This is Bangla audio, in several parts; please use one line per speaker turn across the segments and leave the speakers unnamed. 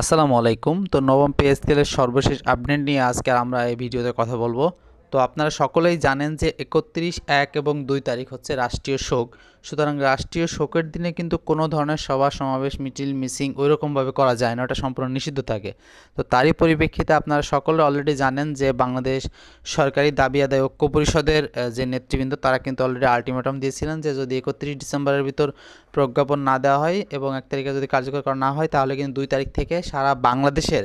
আসসালামু আলাইকুম। তো নবম পে স্কেলের সর্বশেষ আপডেট নিয়ে আজকে আমরা এই ভিডিওতে কথা বলব। তো আপনারা সকলেই জানেন যে একত্রিশ এক এবং দুই তারিখ হচ্ছে রাষ্ট্রীয় শোক। সুতরাং রাষ্ট্রীয় শোকের দিনে কিন্তু কোনো ধরনের সভা, সমাবেশ মিটিল মিসিং ওই রকমভাবে করা যায় না, ওটা সম্পূর্ণ নিষিদ্ধ থাকে। তো তারই পরিপ্রেক্ষিতে আপনারা সকলে অলরেডি জানেন যে বাংলাদেশ সরকারি দাবি আদায় ঐক্য পরিষদের যে নেতৃবৃন্দ, তারা কিন্তু অলরেডি আলটিমেটাম দিয়েছিলেন যে যদি একত্রিশ ডিসেম্বরের ভিতর প্রজ্ঞাপন না দেওয়া হয় এবং এক তারিখে যদি কার্যকর করা না হয়, তাহলে কিন্তু দুই তারিখ থেকে সারা বাংলাদেশের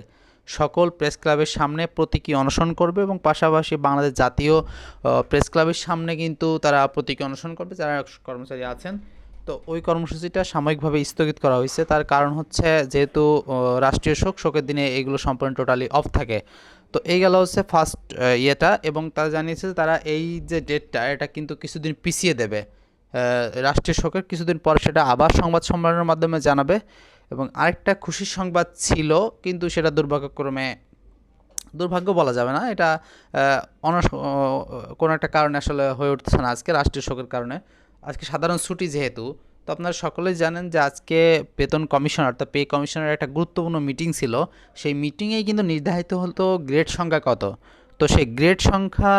সকল প্রেস ক্লাবের সামনে প্রতীকী অনশন করবে এবং পাশাপাশি বাংলাদেশ জাতীয় প্রেস ক্লাবের সামনে কিন্তু তারা প্রতীকী অনশন করবে, যারা কর্মচারী আছেন। তো ওই কর্মসূচিটা সাময়িকভাবে স্থগিত করা হয়েছে। তার কারণ হচ্ছে যেহেতু রাষ্ট্রীয় শোক, শোকের দিনে এগুলো সম্পূর্ণ টোটালি অফ থাকে। তো এই গেল হচ্ছে ফার্স্ট ইয়েটা এবং তারা জানিয়েছে তারা এই যে ডেটটা, এটা কিন্তু কিছুদিন পিছিয়ে দেবে। রাষ্ট্রীয় শোকের কিছুদিন পর সেটা আবার সংবাদ সম্মেলনের মাধ্যমে জানাবে। এবং আরেকটা খুশির সংবাদ ছিল, কিন্তু সেটা দুর্ভাগ্যক্রমে, দুর্ভাগ্য বলা যাবে না। এটা অনস কোনো একটা কারণে আসলে হয়ে উঠছে না আজকে, রাষ্ট্রীয় শোকের কারণে। আজকে সাধারণ ছুটি যেহেতু, তো আপনারা সকলেই জানেন যে আজকে বেতন কমিশনার অর্থাৎ পে কমিশনের একটা গুরুত্বপূর্ণ মিটিং ছিল। সেই মিটিংয়েই কিন্তু নির্ধারিত হতো গ্রেড সংখ্যা কত। তো সেই গ্রেড সংখ্যা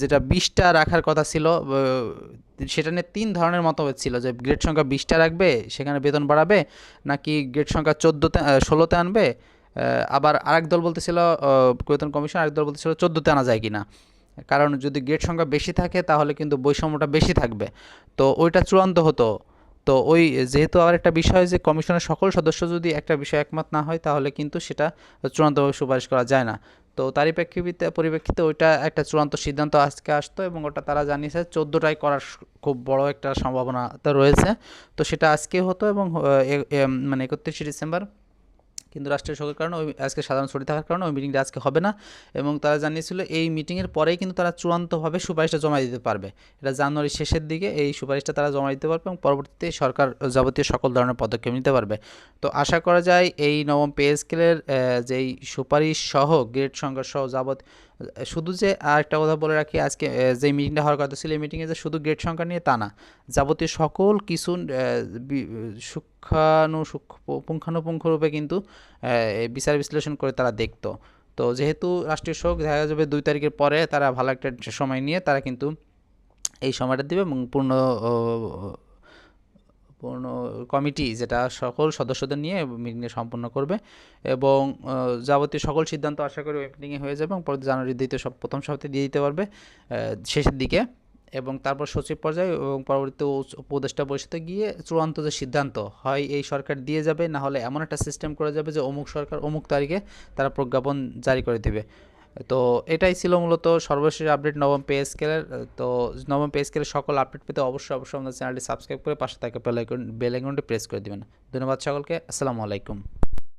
যেটা বিশটা রাখার কথা ছিল সেটা নিয়ে তিন ধরনের মতভেদ ছিল, যে গ্রেড সংখ্যা বিশটা রাখবে, সেখানে বেতন বাড়াবে, নাকি গ্রেড সংখ্যা চোদ্দোতে ষোলোতে আনবে আবার আরেক দল বলতেছিল বেতন কমিশন, আরেক দল বলতেছিল চোদ্দোতে আনা যায় কি না কারণ যদি গ্রেড সংখ্যা বেশি থাকে, তাহলে কিন্তু বৈষম্যটা বেশি থাকবে। তো ওইটা চূড়ান্ত হতো। তো ওই, যেহেতু আবার একটা বিষয় যে কমিশনের সকল সদস্য যদি একটা বিষয় একমত না হয়, তাহলে কিন্তু সেটা চূড়ান্তভাবে সুপারিশ করা যায় না। তো তারই প্রেক্ষিতে, পরিপ্রেক্ষিতে ওইটা একটা চূড়ান্ত সিদ্ধান্ত আজকে আসতো এবং ওটা তারা জানিয়েছে চোদ্দোটাই করার খুব বড় একটা সম্ভাবনা রয়েছে। তো সেটা আজকে হতো এবং মানে একত্রিশে ডিসেম্বর কিন্তু রাষ্ট্রীয় শোকের কারণে ওই আজকে সাধারণ ছুটি থাকার কারণে ওই মিটিংটা আজকে হবে না। এবং তারা জানিয়েছিল এই মিটিংয়ের পরেই কিন্তু তারা চূড়ান্তভাবে সুপারিশটা জমা দিতে পারবে। এটা জানুয়ারির শেষের দিকে এই সুপারিশটা তারা জমা দিতে পারবে এবং পরবর্তীতে সরকার যাবতীয় সকল ধরনের পদক্ষেপ নিতে পারবে। তো আশা করা যায় এই নবম পে স্কেলের যেই সুপারিশ সহ গ্রেড সংখ্যা সহ যাবত শুধু যে আর একটা কথা বলে রাখি, আজকে যে মিটিংটা হওয়ার কথা ছিল, এই মিটিংয়ে যে শুধু গ্রেড সংখ্যা নিয়ে তা না। যাবতীয় সকল কিছু সূক্ষ্মাণু পুঙ্খানুপুঙ্খরূপে কিন্তু বিচার বিশ্লেষণ করে তারা দেখতো। তো যেহেতু রাষ্ট্রীয় শোক, দেখা যাবে দুই তারিখের পরে তারা ভালো একটা সময় নিয়ে তারা কিন্তু এই সময়টা দিবে এবং পূর্ণ পূর্ণ কমিটি যেটা সকল সদস্যদের নিয়ে মিটিংয়ে সম্পন্ন করবে এবং যাবতীয় সকল সিদ্ধান্ত আশা করি ওই মিটিংয়ে হয়ে যাবে এবং পরে জানুয়ারির দ্বিতীয় সব প্রথম সপ্তাহে দিয়ে দিতে পারবে শেষের দিকে এবং তারপর সচিব পর্যায়ে এবং পরবর্তীতে উচ- উপদেষ্টা পরিষদে গিয়ে চূড়ান্ত যে সিদ্ধান্ত হয় এই সরকার দিয়ে যাবে, না হলে এমন একটা সিস্টেম করে যাবে যে অমুক সরকার অমুক তারিখে তারা প্রজ্ঞাপন জারি করে দেবে। তো এটাই ছিল মূলত সর্বশেষ আপডেট নবম পে স্কেলের তো নবম পে স্কেলের সকল আপডেট পেতে অবশ্যই অবশ্যই আমাদের চ্যানেলটি সাবস্ক্রাইব করে পাশে থাকা বেল আইকন বেল আইকনটি প্রেস করে দেবেন। ধন্যবাদ সকলকে, আসসালামু আলাইকুম।